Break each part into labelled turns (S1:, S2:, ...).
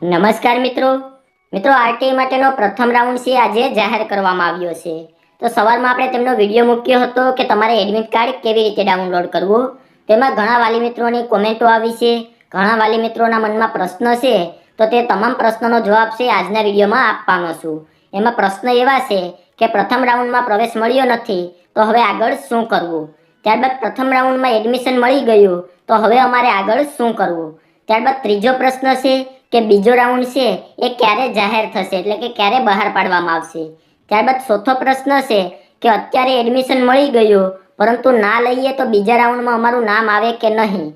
S1: નમસ્કાર મિત્રો. મિત્રો, આરટીઆઈ માટેનો પ્રથમ રાઉન્ડ છે, આજે જાહેર કરવામાં આવ્યો છે. તો સવારમાં આપણે તેમનો વીડિયો મૂક્યો હતો કે તમારે એડમિટ કાર્ડ કેવી રીતે ડાઉનલોડ કરવું? તેમાં ઘણા વાલી મિત્રોની કોમેન્ટો આવી છે. ઘણા વાલી મિત્રોના મનમાં પ્રશ્ન છે. તો તે તમામ પ્રશ્નોનો જવાબ છે, આજના વિડીયોમાં આપવાનો છું. એમાં પ્રશ્ન એવા છે કે પ્રથમ રાઉન્ડમાં પ્રવેશ મળ્યો નથી, તો હવે આગળ શું કરવું? ત્યારબાદ પ્રથમ રાઉન્ડમાં એડમિશન મળી ગયું, તો હવે અમારે આગળ શું કરવું? ત્યારબાદ ત્રીજો પ્રશ્ન છે કે બીજો રાઉન્ડ છે, એ ક્યારે જાહેર થશે? એટલે કે ક્યારે બહાર પાડવામાં આવશે? ત્યારબાદ ચોથો પ્રશ્ન છે કે અત્યારે એડમિશન મળી ગયું, પરંતુ ના લઈએ તો બીજા રાઉન્ડમાં અમારું નામ આવે કે નહીં?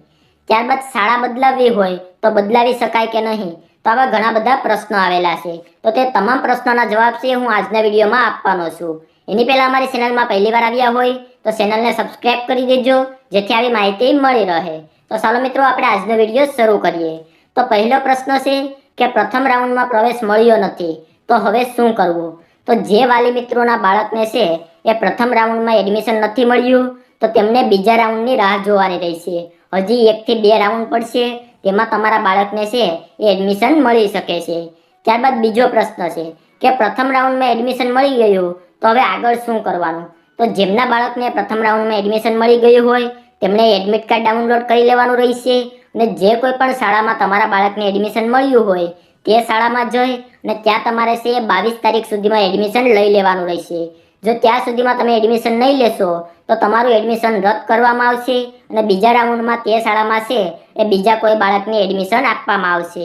S1: ત્યારબાદ શાળા બદલાવવી હોય તો બદલાવી શકાય કે નહીં? તો આવા ઘણા બધા પ્રશ્નો આવેલા છે. તો તે તમામ પ્રશ્નોના જવાબ છે, હું આજના વિડીયોમાં આપવાનો છું. એની પહેલાં અમારી ચેનલમાં પહેલી વાર આવ્યા હોય, તો ચેનલને સબસ્ક્રાઇબ કરી દેજો, જેથી આવી માહિતી મળી રહે. તો ચાલો મિત્રો, આપણે આજનો વીડિયો શરૂ કરીએ. તો પહેલો પ્રશ્ન છે કે પ્રથમ રાઉન્ડમાં પ્રવેશ મળ્યો નથી. તો હવે શું કરવું? તો જે વાલી મિત્રોના બાળકને છે એ પ્રથમ રાઉન્ડમાં એડમિશન નથી મળ્યું, તો તેમને બીજા રાઉન્ડની રાહ જોવાની રહેશે. હજી એકથી બે રાઉન્ડ પડશે, તેમાં તમારા બાળકને છે એ એડમિશન મળી શકે છે. ત્યારબાદ બીજો પ્રશ્ન છે કે પ્રથમ રાઉન્ડમાં એડમિશન મળી ગયું, તો હવે આગળ શું કરવાનું? તો જેમના બાળકને પ્રથમ રાઉન્ડમાં એડમિશન મળી ગયું હોય તેમણે એડમિટ કાર્ડ ડાઉનલોડ કરી લેવાનું રહેશે. અને જે કોઈ પણ શાળામાં તમારા બાળકને એડમિશન મળ્યું હોય, તે શાળામાં જઈ અને ત્યાં તમારે છે બાવીસ તારીખ સુધીમાં એડમિશન લઈ લેવાનું રહેશે. જો ત્યાં સુધીમાં તમે એડમિશન નહીં લેશો, તો તમારું એડમિશન રદ કરવામાં આવશે અને બીજા રાઉન્ડમાં તે શાળામાં છે એ બીજા કોઈ બાળકને એડમિશન આપવામાં આવશે.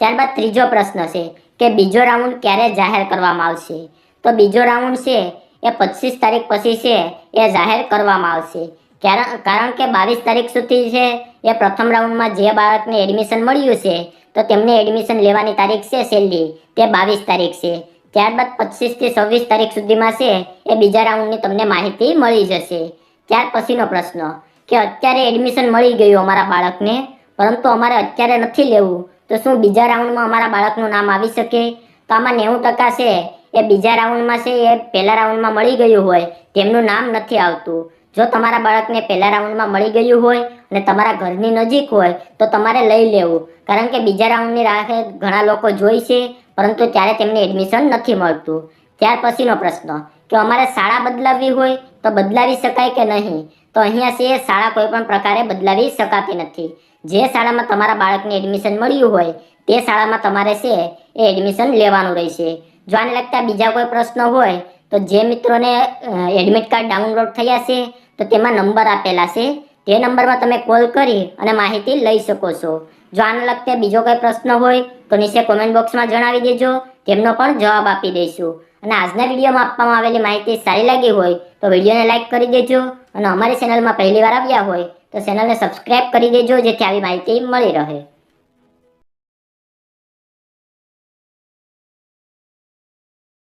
S1: ત્યારબાદ ત્રીજો પ્રશ્ન છે કે બીજો રાઉન્ડ ક્યારે જાહેર કરવામાં આવશે? તો બીજો રાઉન્ડ છે એ પચીસ તારીખ પછી છે એ જાહેર કરવામાં આવશે. કારણ કે બાવીસ તારીખ સુધી છે એ પ્રથમ રાઉન્ડમાં જે બાળકને એડમિશન મળ્યું છે, તો તેમને એડમિશન લેવાની તારીખ છે છેલ્લી, તે બાવીસ તારીખ છે. ત્યારબાદ પચીસથી છવ્વીસ તારીખ સુધીમાં છે, એ બીજા રાઉન્ડની તમને માહિતી મળી જશે. ત્યાર પછીનો પ્રશ્ન, કે અત્યારે એડમિશન મળી ગયું અમારા બાળકને, પરંતુ અમારે અત્યારે નથી લેવું, તો શું બીજા રાઉન્ડમાં અમારા બાળકનું નામ આવી શકે? તો આમાં નેવું ટકા છે, એ બીજા રાઉન્ડમાં છે, એ પહેલા રાઉન્ડમાં મળી ગયું હોય, તેમનું નામ નથી આવતું. જો તમારા બાળકને પહેલા રાઉન્ડમાં મળી ગયું હોય અને તમારા ઘરની નજીક હોય, તો તમારે લઈ લેવું. કારણ કે બીજા રાઉન્ડની રાહે ઘણા લોકો જોઈ છે, પરંતુ ત્યારે તેમને એડમિશન નથી મળતું. ત્યાર પછીનો પ્રશ્ન, કે અમારે શાળા બદલાવવી હોય તો બદલાવી શકાય કે નહીં? તો અહીંયા છે, શાળા કોઈ પણ પ્રકારે બદલાવી શકાતી નથી. જે શાળામાં તમારા બાળકને એડમિશન મળ્યું હોય, તે શાળામાં તમારે છે, એ એડમિશન લેવાનું રહેશે. જો આને લગતા બીજા કોઈ પ્રશ્ન હોય, તો જે મિત્રોને એડમિટ કાર્ડ ડાઉનલોડ થયા છે તો તેમાં નંબર આપેલા છે. તે નંબરમાં તમે કોલ કરી અને માહિતી લઈ શકો છો. જો આને લગતે બીજો કોઈ પ્રશ્ન હોય, તો નીચે કોમેન્ટ બોક્સમાં જણાવી દેજો. તેમનો પણ જવાબ આપી દઈશું. અને આજના વિડીયોમાં આપવામાં આવેલી માહિતી સારી લાગી હોય, તો વિડીયોને લાઇક કરી દેજો. અને અમારી ચેનલમાં પહેલીવાર આવ્યા હોય, તો ચેનલને સબસ્ક્રાઇબ કરી દેજો, જેથી આવી માહિતી મળી રહે.